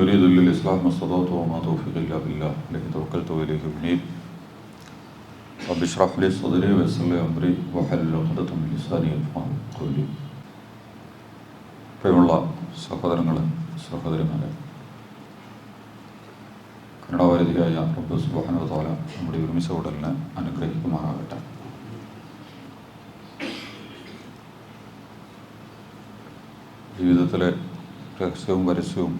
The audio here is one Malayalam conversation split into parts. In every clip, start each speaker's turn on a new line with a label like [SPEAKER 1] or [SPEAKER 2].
[SPEAKER 1] أريد إلا الإصلاح ما استطعت وما توفيقي إلا بالله عليه توكلت وإليه أنيب رب اشرح لي صدري ويسر لي أمري واحلل عقدة من لساني يفقهوا قولي പ്രിയമുള്ള സഹോദരങ്ങളെ സഹോദരിമാരെ കന്നഡവാരതിയായ റബ്ബ് സുബാന തോല നമ്മുടെ ഒരുമിച്ച ഉടലിനെ അനുഗ്രഹിക്കുമാറാകട്ടെ ജീവിതത്തിലെ രഹസ്യവും പരസ്യവും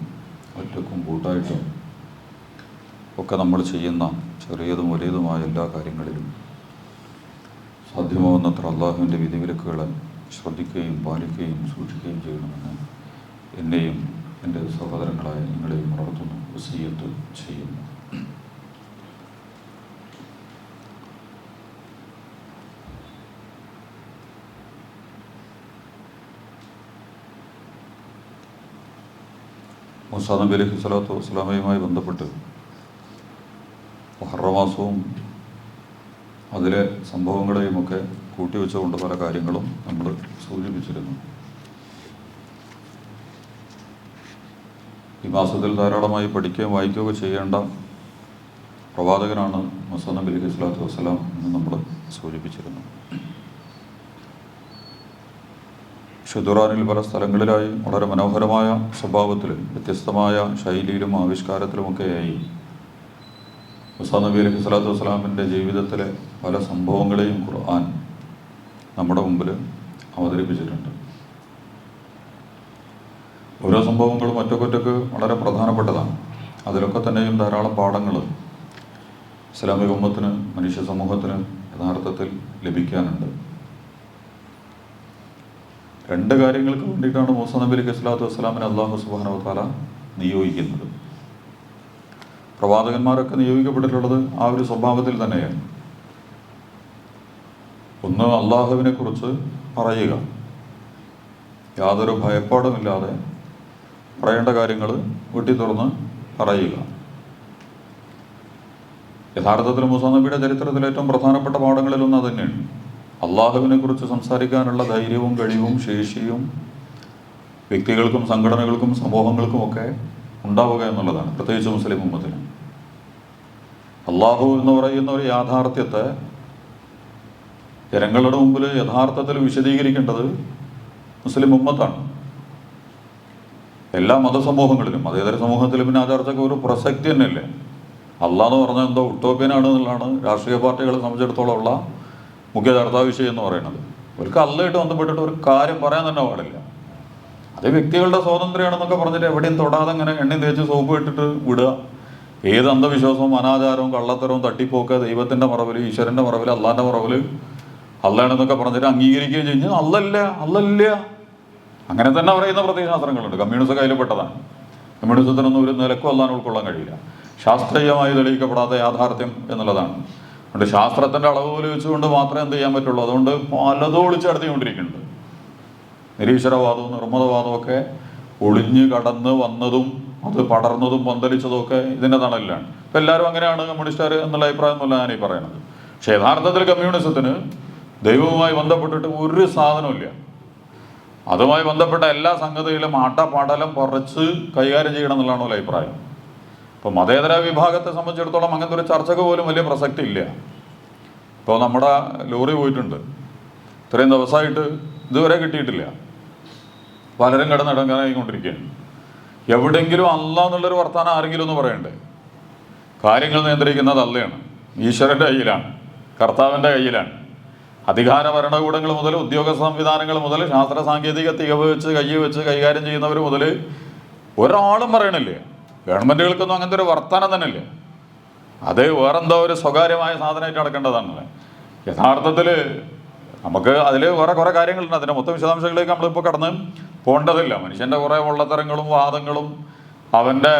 [SPEAKER 1] ഒറ്റക്കും കൂട്ടായിട്ടും ഒക്കെ നമ്മൾ ചെയ്യുന്ന ചെറിയതും വലിയതുമായ എല്ലാ കാര്യങ്ങളിലും സാധ്യമാവുന്നത്ര അള്ളാഹുവിന്റെ വിധിവിലക്കുകളെ ശ്രദ്ധിക്കുകയും പാലിക്കുകയും സൂക്ഷിക്കുകയും ചെയ്യണമെന്ന് എന്നെയും എന്റെ സഹോദരങ്ങളായ നിങ്ങളെയും വളർത്തുന്നു വസീയത്ത് ചെയ്യുന്നു. മുസാ അലൈഹി സ്വലാത്തു വസ്സലാമയുമായി ബന്ധപ്പെട്ട് മുഹറമാസവും അതിലെ സംഭവങ്ങളെയുമൊക്കെ കൂട്ടിവെച്ചുകൊണ്ട് പല കാര്യങ്ങളും നമ്മൾ സൂചിപ്പിച്ചിരുന്നു. ഈ മാസത്തിൽ ധാരാളമായി പഠിക്കുകയും വായിക്കുകയൊക്കെ ചെയ്യേണ്ട പ്രവാചകനാണ് മുസാ അലൈഹി സ്വലാത്തു വസ്സലാം എന്ന് നമ്മൾ സൂചിപ്പിച്ചിരുന്നു. ഷുദുറാനിൽ പല സ്ഥലങ്ങളിലായി വളരെ മനോഹരമായ സ്വഭാവത്തിലും വ്യത്യസ്തമായ ശൈലിയിലും ആവിഷ്കാരത്തിലുമൊക്കെയായി. മുസാ നബി അലൈഹി സ്വലാത്തു വസ്സലാമിന്റെ ജീവിതത്തിലെ പല സംഭവങ്ങളെയും ഖുർആൻ നമ്മുടെ മുമ്പിൽ അവതരിപ്പിച്ചിട്ടുണ്ട്. ഓരോ സംഭവങ്ങളും ഒറ്റക്കൊറ്റക്ക് വളരെ പ്രധാനപ്പെട്ടതാണ്. അതിലൊക്കെ തന്നെയും ധാരാളം പാഠങ്ങൾ ഇസ്ലാമിക ഉമ്മത്തിന് മനുഷ്യ സമൂഹത്തിന് യഥാർത്ഥത്തിൽ ലഭിക്കാനുണ്ട്. രണ്ട് കാര്യങ്ങൾക്ക് വേണ്ടിയിട്ടാണ് മൂസ നബി അലൈഹി സ്വലാത്തു വസ്സലാമിനെ അള്ളാഹു സുബാന താല നിയോഗിക്കുന്നത്. പ്രവാചകന്മാരൊക്കെ നിയോഗിക്കപ്പെട്ടിട്ടുള്ളത് ആ ഒരു സ്വഭാവത്തിൽ തന്നെയാണ്. ഒന്ന് അള്ളാഹുവിനെ കുറിച്ച് പറയുക. യാതൊരു ഭയപ്പാടുമില്ലാതെ പറയേണ്ട കാര്യങ്ങൾ വെട്ടി തുറന്ന് പറയുക. യഥാർത്ഥത്തിൽ മുസാ നബിയുടെ ചരിത്രത്തിൽ ഏറ്റവും പ്രധാനപ്പെട്ട പാഠങ്ങളിലൊന്ന് തന്നെയാണ്. അള്ളാഹുവിനെ കുറിച്ച് സംസാരിക്കാനുള്ള ധൈര്യവും കഴിവും ശേഷിയും വ്യക്തികൾക്കും സംഘടനകൾക്കും സമൂഹങ്ങൾക്കും ഒക്കെ ഉണ്ടാവുക എന്നുള്ളതാണ് പ്രത്യേകിച്ച് മുസ്ലിം ഉമ്മത്തിന്. അള്ളാഹു എന്ന് പറയുന്ന ഒരു യാഥാർത്ഥ്യത്തെ ജനങ്ങളുടെ മുമ്പിൽ യഥാർത്ഥത്തിൽ വിശദീകരിക്കേണ്ടത് മുസ്ലിം ഉമ്മത്താണ്. എല്ലാ മതസമൂഹങ്ങളിലും മതേതര സമൂഹത്തിലും പിന്നെ ആചാരത്തൊക്കെ ഒരു പ്രസക്തി തന്നെയല്ലേ? അള്ളാന്ന് പറഞ്ഞാൽ എന്തോ ഉട്ടോപ്യനാണ് എന്നുള്ളതാണ് രാഷ്ട്രീയ പാർട്ടികളെ സംബന്ധിച്ചിടത്തോളം ഉള്ള മുഖ്യ വിഷയം എന്ന് പറയുന്നത്. അവർക്ക് അള്ളയായിട്ട് ബന്ധപ്പെട്ടിട്ട് ഒരു കാര്യം പറയാൻ തന്നെ പാടില്ല. അത് വ്യക്തികളുടെ സ്വാതന്ത്ര്യമാണെന്നൊക്കെ പറഞ്ഞിട്ട് എവിടെയും തൊടാതെ ഇങ്ങനെ എണ്ണയും തേച്ച് സോപ്പ് ഇട്ടിട്ട് വിടുക. ഏത് അന്ധവിശ്വാസവും അനാചാരവും കള്ളത്തരവും തട്ടിപ്പോക്ക് ദൈവത്തിന്റെ മറവിൽ ഈശ്വരന്റെ മറവിൽ അള്ളാന്റെ മറവിൽ അള്ളാണെന്നൊക്കെ പറഞ്ഞിട്ട് അംഗീകരിക്കുകയും ചെയ്ഞ്ഞ് അല്ലല്ല അല്ലല്ല. അങ്ങനെ തന്നെ പറയുന്ന പ്രത്യയശാസ്ത്രങ്ങളുണ്ട്. കമ്മ്യൂണിസ്റ്റ് കയ്യിൽപ്പെട്ടതാണ് കമ്മ്യൂണിസത്തിനൊന്നും ഒരു നിലക്കും അല്ലാൻ ഉൾക്കൊള്ളാൻ കഴിയില്ല. ശാസ്ത്രീയമായി തെളിയിക്കപ്പെടാത്ത യാഥാർത്ഥ്യം എന്നുള്ളതാണ്. അതുകൊണ്ട് ശാസ്ത്രത്തിന്റെ പോലെ വെച്ചുകൊണ്ട് മാത്രമേ എന്ത് ചെയ്യാൻ പറ്റുള്ളൂ. അതുകൊണ്ട് പലതും ഒളിച്ചടത്തിക്കൊണ്ടിരിക്കുന്നുണ്ട്. നിരീശ്വരവാദവും നിർമ്മതവാദവും ഒക്കെ ഒളിഞ്ഞു കടന്ന് വന്നതും അത് പടർന്നതും പന്തലിച്ചതും ഒക്കെ ഇതിന്റെ തണലിലാണ്. ഇപ്പം എല്ലാവരും അങ്ങനെയാണ് കമ്മ്യൂണിസ്റ്റുകാർ എന്നുള്ള അഭിപ്രായം എന്നല്ല ഞാനീ പറയണത്. പക്ഷേ യഥാർത്ഥത്തിൽ കമ്മ്യൂണിസത്തിന് ദൈവവുമായി ബന്ധപ്പെട്ടിട്ട് ഒരു സാധനമില്ല അതുമായി ബന്ധപ്പെട്ട എല്ലാ സംഗതിയിലും ആട്ടപ്പാടലം കുറച്ച് കൈകാര്യം ചെയ്യണം എന്നുള്ളതാണ് അഭിപ്രായം. ഇപ്പോൾ മതേതര വിഭാഗത്തെ സംബന്ധിച്ചിടത്തോളം അങ്ങനത്തെ ഒരു ചർച്ചക്ക് പോലും വലിയ പ്രസക്തി ഇല്ല ഇപ്പോൾ നമ്മുടെ ലോറി പോയിട്ടുണ്ട്. ഇത്രയും ദിവസമായിട്ട് ഇതുവരെ കിട്ടിയിട്ടില്ല. പലരും കിടന്നിടങ്ങാനായിക്കൊണ്ടിരിക്കുകയാണ്. എവിടെയെങ്കിലും അല്ല എന്നുള്ളൊരു വർത്തമാനം ആരെങ്കിലും ഒന്ന് പറയണ്ടേ? കാര്യങ്ങൾ നിയന്ത്രിക്കുന്നത് അല്ലയാണ് ഈശ്വരന്റെ കയ്യിലാണ് കർത്താവിന്റെ കയ്യിലാണ്. അധികാര ഭരണകൂടങ്ങൾ മുതൽ ഉദ്യോഗ സംവിധാനങ്ങൾ മുതൽ ശാസ്ത്ര സാങ്കേതിക തികവ് വെച്ച് കൈ വെച്ച് കൈകാര്യം ചെയ്യുന്നവർ മുതൽ ഒരാളും പറയണില്ലേ. ഗവൺമെന്റുകൾക്കൊന്നും അങ്ങനത്തെ ഒരു വർത്തമാനം തന്നെ അല്ലേ അത് വേറെന്തോ ഒരു സ്വകാര്യമായ സാധനമായിട്ട് നടക്കേണ്ടതാണല്ലേ? യഥാർത്ഥത്തിൽ നമുക്ക് അതിൽ വേറെ കുറേ കാര്യങ്ങളുണ്ട്. അതിന്റെ മൊത്തം വിശദാംശങ്ങളിലേക്ക് നമ്മളിപ്പോൾ കടന്ന് പോകേണ്ടതില്ല. മനുഷ്യന്റെ കുറേ ഉള്ളത്തരങ്ങളും വാദങ്ങളും അവന്റെ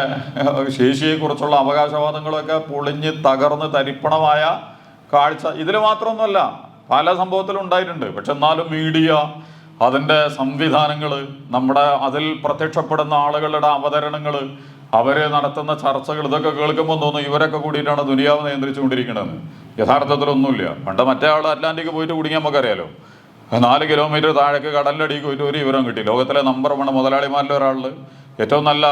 [SPEAKER 1] ശേഷിയെക്കുറിച്ചുള്ള അവകാശവാദങ്ങളൊക്കെ പൊളിഞ്ഞ് തകർന്ന് തരിപ്പണമായ കാഴ്ച ഇതിൽ മാത്രമൊന്നുമല്ല. പല സംഭവത്തിലും ഉണ്ടായിട്ടുണ്ട്. പക്ഷെ എന്നാലും മീഡിയ അതിന്റെ സംവിധാനങ്ങൾ നമ്മുടെ അതിൽ പ്രത്യക്ഷപ്പെടുന്ന ആളുകളുടെ അവതരണങ്ങൾ അവർ നടത്തുന്ന ചർച്ചകൾ ഇതൊക്കെ കേൾക്കുമ്പോൾ തോന്നുന്നു ഇവരൊക്കെ കൂടിയിട്ടാണ് ദുനിയാവ് നിയന്ത്രിച്ചുകൊണ്ടിരിക്കണമെന്ന് യഥാർത്ഥത്തിലൊന്നുമില്ല പണ്ട് മറ്റേ ആൾ അറ്റ്ലാന്റിക് പോയിട്ട് കുടുങ്ങിയാൽ നമുക്കറിയാലോ. നാല് കിലോമീറ്റർ താഴേക്ക് കടലിലടിക്ക് പോയിട്ട് ഒരു വിവരം കിട്ടി. ലോകത്തിലെ നമ്പർ വൺ മുതലാളിമാരിൽ ഒരാൾ ഏറ്റവും നല്ല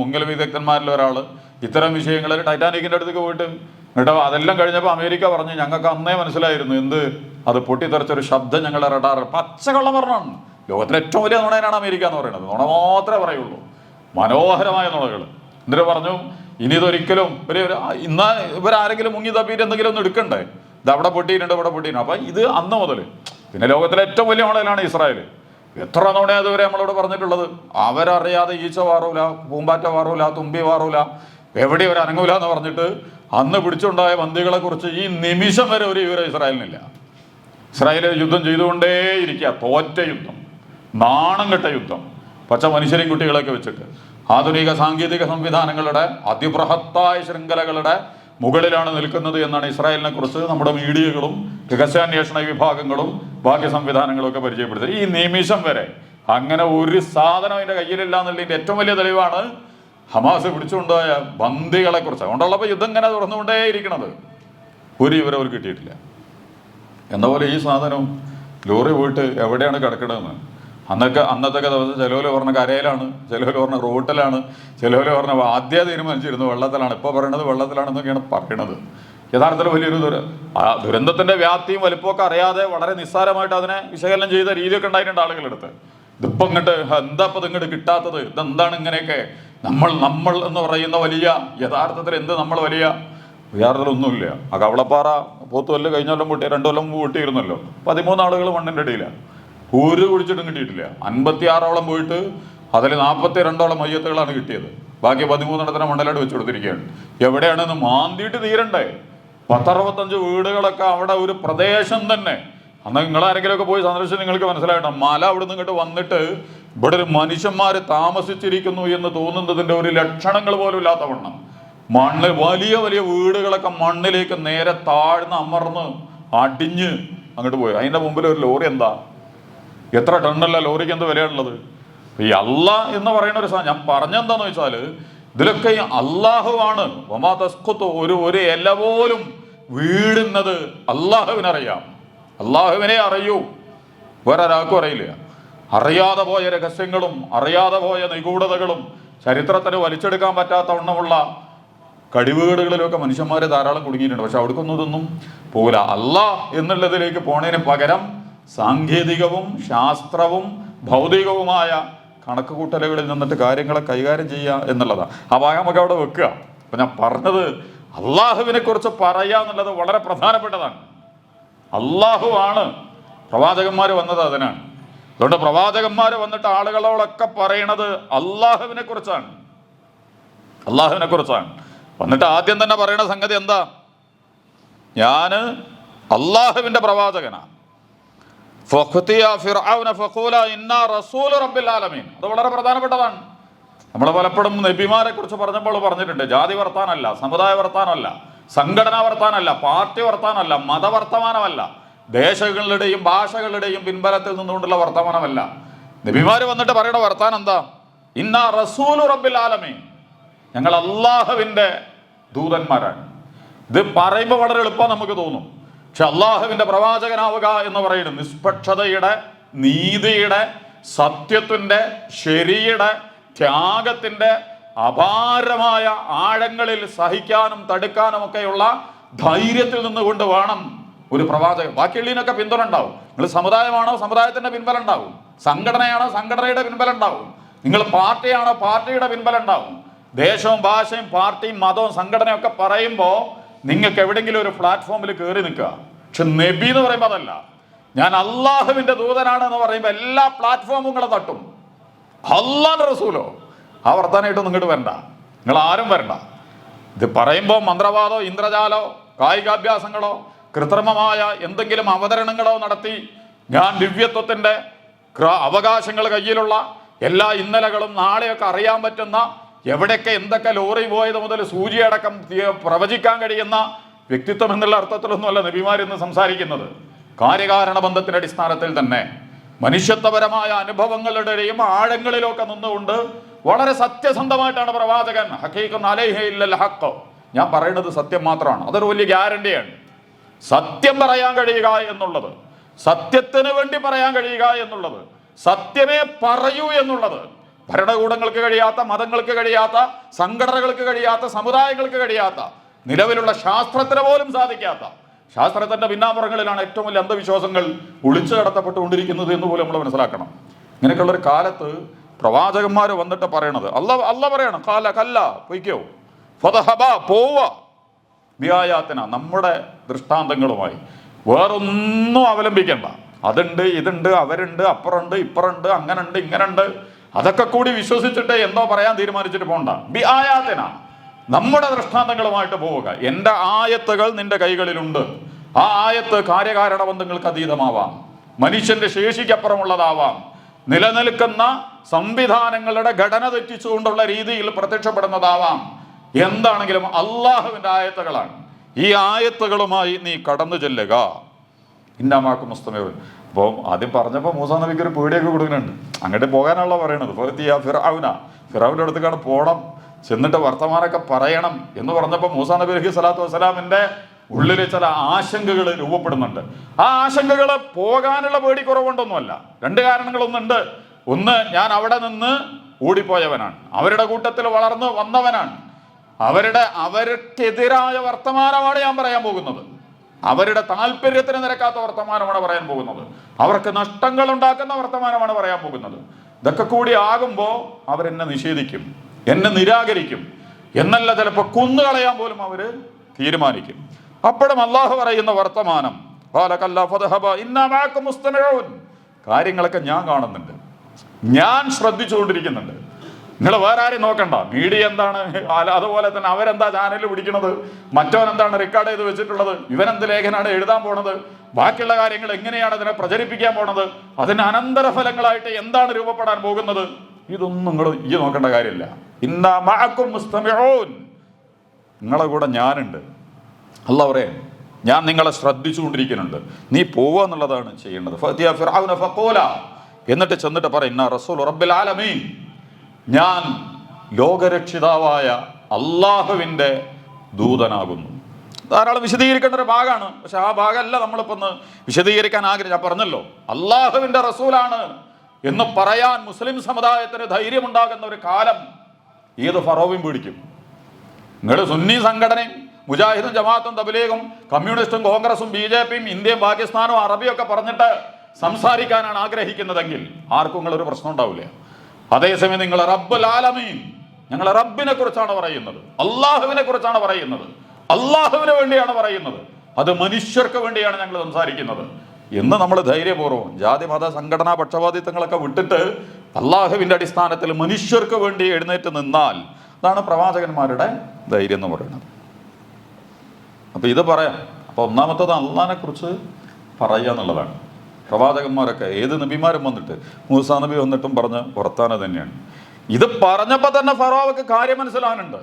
[SPEAKER 1] മുങ്ങൽ വിദഗ്ധന്മാരിൽ ഒരാൾ ഇത്തരം വിഷയങ്ങളിൽ ടൈറ്റാനിക്കിന്റെ അടുത്തേക്ക് പോയിട്ട് കേട്ടോ അതെല്ലാം കഴിഞ്ഞപ്പോൾ അമേരിക്ക പറഞ്ഞു ഞങ്ങൾക്ക് അന്നേ മനസ്സിലായിരുന്നു എന്ത്? അത് പൊട്ടിത്തെറിച്ചൊരു ശബ്ദം ഞങ്ങളുടെ റഡാർ പച്ചകള്ളം പറഞ്ഞാണ് ലോകത്തിലെ ഏറ്റവും വലിയ നുണയനാണ് അമേരിക്ക എന്ന് പറയുന്നത്. നുണ മാത്രമേ പറയുള്ളൂ. മനോഹരമായ നുണകൾ എന്നിട്ട് പറഞ്ഞു ഇനി ഇതൊരിക്കലും ഒരു- ഇന്ന് ഇവരാരെങ്കിലും മുങ്ങി തപ്പിയിട്ട് എന്തെങ്കിലും ഒന്ന് എടുക്കണ്ടേ? ഇത് അവിടെ പൊട്ടിയിട്ടുണ്ട് ഇവിടെ പൊട്ടിയിട്ടുണ്ട്. അപ്പം ഇത് അന്ന് മുതൽ പിന്നെ ലോകത്തിലെ ഏറ്റവും വലിയ മോഡലാണ് ഇസ്രായേൽ എത്ര തവണ അതുവരെ നമ്മളോട് പറഞ്ഞിട്ടുള്ളത്? അവരറിയാതെ ഈച്ച വാറൂല പൂമ്പാറ്റ വാറൂല തുമ്പി വാറൂല എവിടെ ഒരു അനങ്ങൂല എന്ന് പറഞ്ഞിട്ട് അന്ന് പിടിച്ചുണ്ടായ ബന്ദികളെ കുറിച്ച് ഈ നിമിഷം വരെ ഒരു വിവരം ഇസ്രായേലിനില്ല. ഇസ്രായേൽ യുദ്ധം ചെയ്തുകൊണ്ടേയിരിക്കുക തോറ്റ യുദ്ധം നാണം കെട്ട യുദ്ധം പച്ച മനുഷ്യരെയും കുട്ടികളെയൊക്കെ വെച്ചിട്ട്. ആധുനിക സാങ്കേതിക സംവിധാനങ്ങളുടെ അതിബൃഹത്തായ ശൃംഖലകളുടെ മുകളിലാണ് നിൽക്കുന്നത് എന്നാണ് ഇസ്രായേലിനെ കുറിച്ച് നമ്മുടെ മീഡിയകളും രഹസ്യാന്വേഷണ വിഭാഗങ്ങളും ബാക്കി സംവിധാനങ്ങളും ഒക്കെ പരിചയപ്പെടുത്തിയത് ഈ നിമിഷം വരെ അങ്ങനെ ഒരു സാധനം അതിന്റെ കയ്യിലില്ല എന്നുള്ളതിന്റെ ഏറ്റവും വലിയ തെളിവാണ് ഹമാസ് പിടിച്ചുകൊണ്ടുപോയ ബന്ദികളെ കുറിച്ച്. അതുകൊണ്ടുള്ളപ്പോൾ യുദ്ധം ഇങ്ങനെ തുറന്നുകൊണ്ടേയിരിക്കണത് ഒരു വിവരം അവർ കിട്ടിയിട്ടില്ല. എന്ന പോലെ ഈ സാധനം ലോറി പോയിട്ട് എവിടെയാണ് കിടക്കണതെന്ന്? അന്നൊക്കെ അന്നത്തെ ദിവസം ചിലവര് പറഞ്ഞ കരയിലാണ് ചിലവര് പറഞ്ഞ റോട്ടിലാണ് ചിലവര് പറഞ്ഞ ആദ്യം തീരുമാനിച്ചിരുന്നു വെള്ളത്തിലാണ്. ഇപ്പോൾ പറയണത് വെള്ളത്തിലാണെന്നൊക്കെയാണ് പറയണത്. യഥാർത്ഥത്തിൽ വലിയൊരു ദുര ആ ദുരന്തത്തിന്റെ വ്യാപ്തിയും വലിപ്പമൊക്കെ അറിയാതെ വളരെ നിസ്സാരമായിട്ട് അതിനെ വിശകലനം ചെയ്ത രീതിയൊക്കെ ഉണ്ടായിട്ടുണ്ട് ആളുകളെടുത്ത്. ഇതിപ്പം ഇങ്ങോട്ട് എന്താ ഇപ്പം ഇങ്ങോട്ട് കിട്ടാത്തത്? ഇതെന്താണ് ഇങ്ങനെയൊക്കെ? നമ്മൾ നമ്മൾ എന്ന് പറയുന്ന വലിയ യഥാർത്ഥത്തിൽ എന്ത് നമ്മൾ വലിയ? യഥാർത്ഥത്തിലൊന്നുമില്ല ആ കവളപ്പാറ പോത്തുവല്ല് കഴിഞ്ഞ കൊല്ലം പൊട്ടി രണ്ടു കൊല്ലം പൂട്ടിയിരുന്നല്ലോ. പതിമൂന്നാളുകൾ മണ്ണിന്റെ ഇടയിലാണ് ഒരു കുഴിച്ചിട്ടും കിട്ടിയിട്ടില്ല. അൻപത്തി ആറോളം പോയിട്ട് അതിൽ നാൽപ്പത്തി രണ്ടോളം മയ്യത്തുകളാണ് കിട്ടിയത്. ബാക്കി പതിമൂന്നെണ്ണത്തിന് മണ്ണിലോട്ട് വെച്ച് കൊടുത്തിരിക്കുകയാണ്. എവിടെയാണെന്ന് മാന്തിയിട്ട് തീരണ്ടേ. പത്തറുപത്തഞ്ച് വീടുകളൊക്കെ അവിടെ ഒരു പ്രദേശം തന്നെ. അന്ന് നിങ്ങൾ ആരെങ്കിലുമൊക്കെ പോയി സന്ദർശിച്ച് നിങ്ങൾക്ക് മനസ്സിലായിട്ടാണ് മല അവിടെ നിന്ന് ഇങ്ങോട്ട് വന്നിട്ട് ഇവിടെ ഒരു മനുഷ്യന്മാർ താമസിച്ചിരിക്കുന്നു എന്ന് തോന്നുന്നതിന്റെ ഒരു ലക്ഷണങ്ങൾ പോലും ഇല്ലാത്ത വണ്ണം. മണ്ണ് വലിയ വലിയ വീടുകളൊക്കെ മണ്ണിലേക്ക് നേരെ താഴ്ന്ന് അമർന്ന് അടിഞ്ഞ് അങ്ങോട്ട് പോയി. അതിന്റെ മുമ്പിൽ ഒരു ലോറി എന്താ? എത്ര ടണ്ണല്ല ലോറിക്ക് എന്ത് വിലയുള്ളത് ഈ അല്ല എന്ന് പറയുന്ന ഒരു സാധനം. ഞാൻ പറഞ്ഞെന്താന്ന് വെച്ചാൽ ഇതിലൊക്കെ ഈ അള്ളാഹുവാണ് ഒമാ ഒരു ഒരു ഇല പോലും വീഴുന്നത് അള്ളാഹുവിനറിയാം അള്ളാഹുവിനെ അറിയൂ. വേറൊരാൾക്കും അറിയില്ല. അറിയാതെ പോയ രഹസ്യങ്ങളും അറിയാതെ പോയ നിഗൂഢതകളും ചരിത്രത്തിന് വലിച്ചെടുക്കാൻ പറ്റാത്ത വണ്ണമുള്ള കടിവുകേടുകളിലൊക്കെ മനുഷ്യന്മാർ ധാരാളം കുടുങ്ങിയിട്ടുണ്ട്. പക്ഷെ അവിടേക്കൊന്നും ഇതൊന്നും പോകില്ല അല്ല എന്നുള്ളതിലേക്ക് പോണതിന് പകരം സാങ്കേതികവും ശാസ്ത്രവും ഭൗതികവുമായ കണക്ക് കൂട്ടലുകളിൽ നിന്നിട്ട് കാര്യങ്ങളെ കൈകാര്യം ചെയ്യുക എന്നുള്ളതാണ് ആ ഭാഗം നമുക്ക് അവിടെ വെക്കുക. അപ്പൊ ഞാൻ പറഞ്ഞത് അള്ളാഹുവിനെ കുറിച്ച് പറയുക എന്നുള്ളത് വളരെ പ്രധാനപ്പെട്ടതാണ്. അള്ളാഹു ആണ് പ്രവാചകന്മാർ വന്നത് അതിനാണ്. അതുകൊണ്ട് പ്രവാചകന്മാർ വന്നിട്ട് ആളുകളോടൊക്കെ പറയണത് അള്ളാഹുവിനെ കുറിച്ചാണ്. അള്ളാഹുവിനെ കുറിച്ചാണ്. വന്നിട്ട് ആദ്യം തന്നെ പറയുന്ന സംഗതി എന്താ? ഞാൻ അള്ളാഹുവിന്റെ പ്രവാചകനാണ് ഫഖ്തിയ ഫിർഔന ഫഖൂല ഇന്നാ റസൂലു റബ്ബിൽ ആലമീൻ അത് വളരെ പ്രധാനപ്പെട്ടതാണ്. നമ്മൾ പലപ്പോഴും നബിമാരെ കുറിച്ച് പറഞ്ഞപ്പോൾ പറഞ്ഞിട്ടുണ്ട്. ജാതി വർത്താനല്ല സമുദായ വർത്താനമല്ല സംഘടനാ വർത്താനമല്ല പാർട്ടി വർത്താനമല്ല മതവർത്തമാനമല്ല ദേശങ്ങളുടെയും ഭാഷകളുടെയും പിൻബലത്തിൽ നിന്നുകൊണ്ടുള്ള വർത്തമാനമല്ല. നബിമാര് വന്നിട്ട് പറയുന്ന വർത്താനം എന്താ? ഇന്ന റസൂലു റബ്ബിൽ ആലമീൻ. ഞങ്ങൾ അള്ളാഹുവിന്റെ ദൂതന്മാരാണ്. ഇത് പറയുമ്പോൾ വളരെ എളുപ്പം നമുക്ക് തോന്നും. പക്ഷെ അള്ളാഹുവിന്റെ പ്രവാചകനാവുക എന്ന് പറയുന്നത് നിഷ്പക്ഷതയുടെ നീതിയുടെ സത്യത്തിന്റെ ശരിയുടെ ത്യാഗത്തിന്റെ അപാരമായ ആഴങ്ങളിൽ സഹിക്കാനും തടുക്കാനും ഒക്കെയുള്ള ധൈര്യത്തിൽ നിന്നുകൊണ്ട് വേണം ഒരു പ്രവാചകൻ. ബാക്കിയുള്ളതിനൊക്കെ പിന്തുണ ഉണ്ടാവും. നിങ്ങൾ സമുദായമാണോ സമുദായത്തിന്റെ പിൻബലം ഉണ്ടാവും? സംഘടനയാണോ സംഘടനയുടെ പിൻബലം ഉണ്ടാവും? നിങ്ങൾ പാർട്ടിയാണോ പാർട്ടിയുടെ പിൻബലം ഉണ്ടാവും? ദേശവും ഭാഷയും പാർട്ടിയും മതവും സംഘടനയും ഒക്കെ പറയുമ്പോൾ നിങ്ങൾക്ക് എവിടെങ്കിലും ഒരു പ്ലാറ്റ്ഫോമിൽ കയറി നിൽക്കുക. പക്ഷെ നബി എന്ന് പറയുമ്പോൾ അതല്ല. ഞാൻ അള്ളാഹുവിന്റെ ദൂതനാണ് എന്ന് പറയുമ്പോൾ എല്ലാ പ്ലാറ്റ്ഫോമും നിങ്ങളെ തട്ടും. അള്ളാന്റെ റസൂലോ. ആ വർത്താനായിട്ടൊന്നും ഇങ്ങോട്ട് വരണ്ട. നിങ്ങൾ ആരും വരണ്ട. ഇത് പറയുമ്പോൾ മന്ത്രവാദോ ഇന്ദ്രജാലോ കായികാഭ്യാസങ്ങളോ കൃത്രിമമായ എന്തെങ്കിലും അവതരണങ്ങളോ നടത്തി ഞാൻ ദിവ്യത്വത്തിന്റെ അവകാശങ്ങൾ കയ്യിലുള്ള എല്ലാ ഇന്നലകളും നാളെയൊക്കെ അറിയാൻ പറ്റുന്ന എവിടെയൊക്കെ എന്തൊക്കെ ലോറി പോയത് മുതൽ സൂചിയടക്കം പ്രവചിക്കാൻ കഴിയുന്ന വ്യക്തിത്വം എന്നുള്ള അർത്ഥത്തിലൊന്നുമല്ല നബിമാർ ഇന്ന് സംസാരിക്കുന്നത്. കാര്യകാരണ ബന്ധത്തിന്റെ അടിസ്ഥാനത്തിൽ തന്നെ മനുഷ്യത്വപരമായ അനുഭവങ്ങളുടെയും ആഴങ്ങളിലൊക്കെ നിന്നുകൊണ്ട് വളരെ സത്യസന്ധമായിട്ടാണ് പ്രവാചകൻ ഹഖ്. ഞാൻ പറയുന്നത് സത്യം മാത്രമാണ്. അതൊരു വലിയ ഗ്യാരണ്ടിയാണ്. സത്യം പറയാൻ കഴിയുക എന്നുള്ളത് സത്യത്തിന് വേണ്ടി പറയാൻ കഴിയുക എന്നുള്ളത് സത്യമേ പറയൂ എന്നുള്ളത് ഭരണകൂടങ്ങൾക്ക് കഴിയാത്ത മതങ്ങൾക്ക് കഴിയാത്ത സംഘടനകൾക്ക് കഴിയാത്ത സമുദായങ്ങൾക്ക് കഴിയാത്ത നിലവിലുള്ള ശാസ്ത്രത്തിന് പോലും സാധിക്കാത്ത ശാസ്ത്രത്തിന്റെ പിന്നാമ്പുറങ്ങളിലാണ് ഏറ്റവും വലിയ അന്ധവിശ്വാസങ്ങൾ ഒളിച്ചു കടത്തപ്പെട്ടുകൊണ്ടിരിക്കുന്നത് എന്ന് പോലും നമ്മൾ മനസ്സിലാക്കണം. ഇങ്ങനെയൊക്കെയുള്ള ഒരു കാലത്ത് പ്രവാചകന്മാർ വന്നിട്ട് പറയണത് അല്ല അല്ല പറയണം കാല കല്ല പൊയ്ക്കോ ഫതഹബ പോവുക നമ്മുടെ ദൃഷ്ടാന്തങ്ങളുമായി. വേറൊന്നും അവലംബിക്കണ്ട. അതുണ്ട് ഇതുണ്ട് അവരുണ്ട് അപ്പുറമുണ്ട് ഇപ്പുറമുണ്ട് അങ്ങനുണ്ട് ഇങ്ങനുണ്ട്. അതൊക്കെ കൂടി വിശ്വസിച്ചിട്ട് എന്തോ പറയാൻ തീരുമാനിച്ചിട്ട് പോണ്ട. ബി ആയാത്തിന. നമ്മുടെ ദൃഷ്ടാന്തങ്ങളുമായിട്ട് പോവുക. എന്റെ ആയത്തുകൾ നിന്റെ കൈകളിലുണ്ട്. ആ ആയത്ത് കാര്യകാരണ ബന്ധങ്ങൾക്ക് അതീതമാവാം. മനുഷ്യന്റെ ശേഷിക്കപ്പുറമുള്ളതാവാം. നിലനിൽക്കുന്ന സംവിധാനങ്ങളുടെ ഘടന തെറ്റിച്ചുകൊണ്ടുള്ള രീതിയിൽ പ്രത്യക്ഷപ്പെടുന്നതാവാം. എന്താണെങ്കിലും അള്ളാഹുവിന്റെ ആയത്തുകളാണ്. ഈ ആയത്തുകളുമായി നീ കടന്നു ചെല്ലുക. ഇന്നാമാക്കും അപ്പോൾ ആദ്യം പറഞ്ഞപ്പോൾ മൂസാ നബിക്ക് ഒരു പേടിയൊക്കെ കൊടുക്കുന്നുണ്ട്. അങ്ങോട്ട് പോകാനുള്ള പറയണത്. ഫിറ ഫിറാവുന ഫിറാവിന്റെ അടുത്തേക്കാണ് പോകണം ചെന്നിട്ട് വർത്തമാനമൊക്കെ പറയണം എന്ന് പറഞ്ഞപ്പോൾ മൂസാ നബി അലഹി സ്വലാത്തു വസ്സലാമിന്റെ ഉള്ളിൽ ചില ആശങ്കകൾ രൂപപ്പെടുന്നുണ്ട്. ആ ആശങ്കകൾ പോകാനുള്ള പേടി കുറവുണ്ടൊന്നുമല്ല. രണ്ട് കാരണങ്ങളൊന്നുണ്ട്. ഒന്ന് ഞാൻ അവിടെ നിന്ന് ഓടിപ്പോയവനാണ്. അവരുടെ കൂട്ടത്തിൽ വളർന്നു വന്നവനാണ്. അവരുടെ അവർക്കെതിരായ വർത്തമാനമാണ് ഞാൻ പറയാൻ പോകുന്നത്. അവരുടെ താല്പര്യത്തിന് നിരക്കാത്ത വർത്തമാനമാണ് പറയാൻ പോകുന്നത്. അവർക്ക് നഷ്ടങ്ങൾ ഉണ്ടാക്കുന്ന വർത്തമാനമാണ് പറയാൻ പോകുന്നത്. ഇതൊക്കെ കൂടി ആകുമ്പോൾ അവരെന്നെ നിഷേധിക്കും എന്നെ നിരാകരിക്കും എന്നല്ല ചിലപ്പോൾ കുന്നുകളയാൻ പോലും അവർ തീരുമാനിക്കും. അപ്പോഴും അള്ളാഹു പറയുന്ന വർത്തമാനം. കാര്യങ്ങളൊക്കെ ഞാൻ കാണുന്നുണ്ട്. ഞാൻ ശ്രദ്ധിച്ചുകൊണ്ടിരിക്കുന്നുണ്ട്. നിങ്ങൾ വേറെ ആരും നോക്കണ്ട. മീഡിയ എന്താണ്? അതുപോലെ തന്നെ അവരെന്താ ചാനൽ പിടിക്കുന്നത് മറ്റവൻ എന്താണ് റെക്കോർഡ് ചെയ്ത് വെച്ചിട്ടുള്ളത്? ഇവനെന്ത് ലേഖനാണ് എഴുതാൻ പോണത്? ബാക്കിയുള്ള കാര്യങ്ങൾ എങ്ങനെയാണ് അതിനെ പ്രചരിപ്പിക്കാൻ പോണത്? അതിന് അനന്തരഫലങ്ങളായിട്ട് എന്താണ് രൂപപ്പെടാൻ പോകുന്നത്? ഇതൊന്നും നിങ്ങൾ ഈ നോക്കേണ്ട കാര്യമില്ല. ഇന്നാ നിങ്ങളെ കൂടെ ഞാനുണ്ട്. അല്ല പറയേ ഞാൻ നിങ്ങളെ ശ്രദ്ധിച്ചുകൊണ്ടിരിക്കുന്നുണ്ട്. നീ പോവുക എന്നുള്ളതാണ് ചെയ്യേണ്ടത്. എന്നിട്ട് ചെന്നിട്ട് പറ റബ്ബിൽ ആലമീൻ. ഞാൻ ലോകരക്ഷിതാവായ അള്ളാഹുവിന്റെ ദൂതനാകുന്നു. ധാരാളം വിശദീകരിക്കേണ്ട ഒരു ഭാഗമാണ്. പക്ഷെ ആ ഭാഗമല്ല നമ്മളിപ്പോൾ ഒന്ന് വിശദീകരിക്കാൻ ആഗ്രഹിച്ചു പറഞ്ഞല്ലോ അള്ളാഹുവിന്റെ റസൂലാണ് എന്ന് പറയാൻ മുസ്ലിം സമുദായത്തിന് ധൈര്യമുണ്ടാകുന്ന ഒരു കാലം ഏത് ഫറോവും പിടിക്കും. നിങ്ങൾ സുന്നി സംഘടനയും മുജാഹിദും ജമാഅത്തും തബലീഗും കമ്മ്യൂണിസ്റ്റും കോൺഗ്രസും ബി ജെ പിയും ഇന്ത്യയും പാകിസ്ഥാനും അറബിയും ഒക്കെ പറഞ്ഞിട്ട് സംസാരിക്കാനാണ് ആഗ്രഹിക്കുന്നതെങ്കിൽ ആർക്കും നിങ്ങളൊരു പ്രശ്നം ഉണ്ടാവില്ല. അതേസമയം നിങ്ങൾ റബ്ബുൽ ആലമീൻ. ഞങ്ങൾ റബ്ബിനെ കുറിച്ചാണ് പറയുന്നത്. അള്ളാഹുവിനെ കുറിച്ചാണ് പറയുന്നത്. അള്ളാഹുവിന് വേണ്ടിയാണ് പറയുന്നത്. അത് മനുഷ്യർക്ക് വേണ്ടിയാണ് ഞങ്ങൾ സംസാരിക്കുന്നത്. എന്ന് നമ്മൾ ധൈര്യപൂർവം ജാതി മത സംഘടനാ പക്ഷപാതിത്വങ്ങളൊക്കെ വിട്ടിട്ട് അള്ളാഹുവിന്റെ അടിസ്ഥാനത്തിൽ മനുഷ്യർക്ക് വേണ്ടി എഴുന്നേറ്റ് നിന്നാൽ അതാണ് പ്രവാചകന്മാരുടെ ധൈര്യം എന്ന് പറയുന്നത്. അപ്പോൾ ഇത് പറയാം. അപ്പോൾ ഒന്നാമത്തത് അള്ളഹാനെ കുറിച്ച് പറയുക എന്നുള്ളതാണ്. പ്രവാചകന്മാരൊക്കെ ഏത് നബിമാരും വന്നിട്ട് മൂസാ നബി വന്നിട്ടും പറഞ്ഞ വർത്താനം തന്നെയാണ്. ഇത് പറഞ്ഞപ്പോൾ തന്നെ ഫറോവക്ക് കാര്യം മനസ്സിലാകുന്നുണ്ട്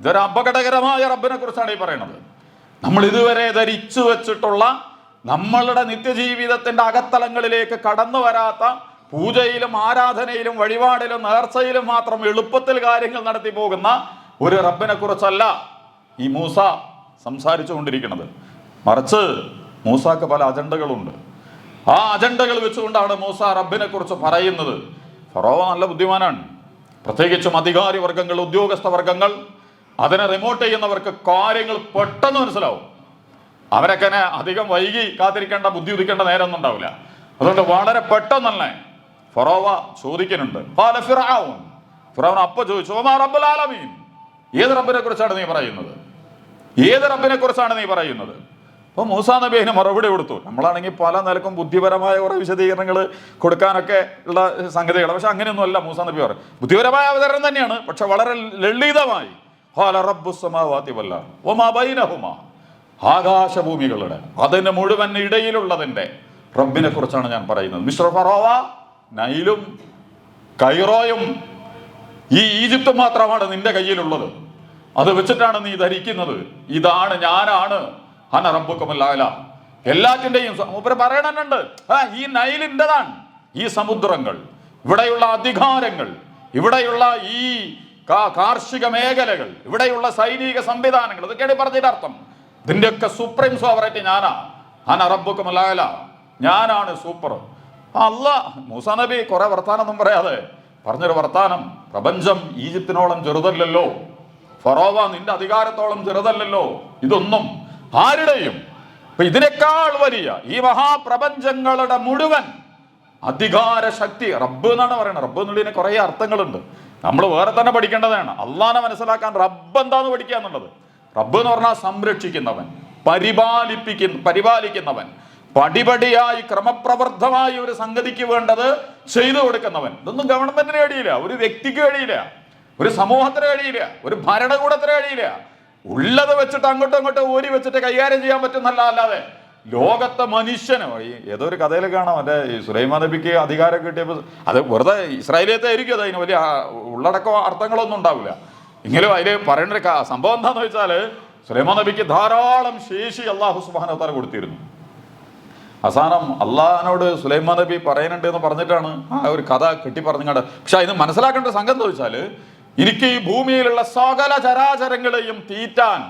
[SPEAKER 1] ഇതൊരു അപകടകരമായ റബ്ബിനെ കുറിച്ചാണ് ഈ പറയുന്നത് നമ്മൾ ഇതുവരെ ധരിച്ചു വെച്ചിട്ടുള്ള നമ്മളുടെ നിത്യജീവിതത്തിന്റെ അകത്തലങ്ങളിലേക്ക് കടന്നു വരാത്ത പൂജയിലും ആരാധനയിലും വഴിപാടിലും നേർച്ചയിലും മാത്രം എളുപ്പത്തിൽ കാര്യങ്ങൾ നടത്തി പോകുന്ന ഒരു റബ്ബിനെ കുറിച്ചല്ല ഈ മൂസ സംസാരിച്ചു കൊണ്ടിരിക്കുന്നത് മറിച്ച് മൂസാക്ക് പല അജണ്ടകളുണ്ട്. ആ അജണ്ടകൾ വെച്ചുകൊണ്ടാണ് മൂസ റബ്ബിനെ കുറിച്ച് പറയുന്നത്. ഫറോവ നല്ല ബുദ്ധിമാനാണ്. പ്രത്യേകിച്ചും അധികാരി വർഗങ്ങൾ ഉദ്യോഗസ്ഥ വർഗങ്ങൾ അതിനെ റിമോട്ട് ചെയ്യുന്നവർക്ക് കാര്യങ്ങൾ പെട്ടെന്ന് മനസ്സിലാവും. അവരൊക്കെ അധികം വൈകി കാത്തിരിക്കേണ്ട ബുദ്ധി ഉദിക്കേണ്ട നേരമൊന്നും ഉണ്ടാവില്ല. അതുകൊണ്ട് വളരെ പെട്ടെന്നല്ലേ ഫറോവ ചോദിക്കുന്നുണ്ട്. ഫിർഔൻ അപ്പൊ ചോദിച്ചു "ഒമാ റബ്ബുൽ ആലമീൻ. ഏത് റബ്ബിനെ കുറിച്ചാണ് നീ പറയുന്നത്? ഏത് റബ്ബിനെ കുറിച്ചാണ് നീ പറയുന്നത്? അപ്പോൾ മൂസാ നബി അതിന് മറുപടി കൊടുത്തു. നമ്മളാണെങ്കിൽ പല നിലക്കും ബുദ്ധിപരമായ കുറേ വിശദീകരണങ്ങൾ കൊടുക്കാനൊക്കെ ഉള്ള സംഗതികൾ പക്ഷെ അങ്ങനെയൊന്നുമല്ല മൂസാ നബി പറയും. ബുദ്ധിപരമായ അവതരണം തന്നെയാണ് പക്ഷെ വളരെ ലളിതമായി. ആകാശഭൂമികളുടെ അതിന് മുഴുവൻ ഇടയിലുള്ളതിന്റെ റബ്ബിനെ കുറിച്ചാണ് ഞാൻ പറയുന്നത്. മിസ്റ്റർ ഫറോവ നൈലും കൈറോയും ഈ ഈജിപ്ത് മാത്രമാണ് നിന്റെ കയ്യിലുള്ളത്. അത് വെച്ചിട്ടാണ് നീ ധരിക്കുന്നത്. ഇതാണ് ഞാനാണ്. ഹന റബ്ബുക്കുമല്ല എല്ലാറ്റിന്റെയും മൂപ്പര് ആ ഈ നൈലിന്റെതാണ് ഈ സമുദ്രങ്ങൾ ഇവിടെയുള്ള അധികാരങ്ങൾ ഇവിടെയുള്ള ഈ കാർഷിക മേഖലകൾ ഇവിടെയുള്ള സൈനിക സംവിധാനങ്ങൾ ഇതൊക്കെയാണ് പറഞ്ഞതിന്റെ അർത്ഥം. ഇതിന്റെയൊക്കെ സുപ്രീം സോവറേറ്റ് ഞാനാ. ഹന റബ്ബുക്കുമല്ല ഞാനാണ് സൂപ്പർ അല്ല മൂസ നബി കുറെ വർത്താനൊന്നും പറയാതെ പറഞ്ഞൊരു വർത്താനം. പ്രപഞ്ചം ഈജിപ്തിനോളം ചെറുതല്ലല്ലോ. ഫറോവ നിന്റെ അധികാരത്തോളം ചെറുതല്ലല്ലോ. ഇതൊന്നും ആരുടെയും? ഇതിനേക്കാൾ വലിയ ഈ മഹാപ്രപഞ്ചങ്ങളുടെ മുഴുവൻ അധികാര ശക്തി റബ്ബ് എന്നാണ് പറയുന്നത്. റബ്ബ് എന്നുള്ളതിന് കുറേ അർത്ഥങ്ങളുണ്ട്. നമ്മൾ വേറെ തന്നെ പഠിക്കേണ്ടതാണ്. അള്ളാനെ മനസ്സിലാക്കാൻ റബ്ബ് എന്താന്ന് പഠിക്കുക എന്നുള്ളത്. റബ്ബ് എന്ന് പറഞ്ഞാൽ സംരക്ഷിക്കുന്നവൻ പരിപാലിപ്പിക്കുന്ന പരിപാലിക്കുന്നവൻ പടിപടിയായി ക്രമപ്രവർദ്ധമായി ഒരു സംഗതിക്ക് വേണ്ടത് ചെയ്തു കൊടുക്കുന്നവൻ. ഇതൊന്നും ഗവൺമെന്റിന് കഴിയില്ല. ഒരു വ്യക്തിക്ക് കഴിയില്ല. ഒരു സമൂഹത്തിന് കഴിയില്ല. ഒരു ഭരണകൂടത്തിന് കഴിയില്ല. ഉള്ളത് വെച്ചിട്ട് അങ്ങോട്ടും അങ്ങോട്ടും ഊരി വെച്ചിട്ട് കൈകാര്യം ചെയ്യാൻ പറ്റുന്നല്ല അല്ലാതെ ലോകത്തെ മനുഷ്യന് ഈ ഏതോ ഒരു കഥയിൽ കാണാം മറ്റേ ഈ സുലൈമാൻ നബിക്ക് അധികാരം കിട്ടിയപ്പോൾ അത് വെറുതെ ഇസ്രായേലിയത്തെ ആയിരിക്കും അത് അതിന് വലിയ ഉള്ളടക്കോ അർത്ഥങ്ങളൊന്നും ഉണ്ടാവില്ല. എങ്കിലും അതിൽ പറയേണ്ട ഒരു സംഭവം എന്താണെന്ന് വെച്ചാൽ സുലൈമാൻ നബിക്ക് ധാരാളം ശേഷി അള്ളാഹു സുബാനത്താല കൊടുത്തിരുന്നു. അവസാനം അള്ളാഹിനോട് സുലൈമാൻ നബി പറയുന്നുണ്ട് എന്ന് പറഞ്ഞിട്ടാണ് ആ ഒരു കഥ കെട്ടി പറഞ്ഞങ്ങാണ്ട് പക്ഷെ അതിന് മനസ്സിലാക്കേണ്ട സംഘം എന്ന് വെച്ചാൽ എനിക്ക് ഈ ഭൂമിയിലുള്ള സകല ചരാചരങ്ങളെയും തീറ്റാൻ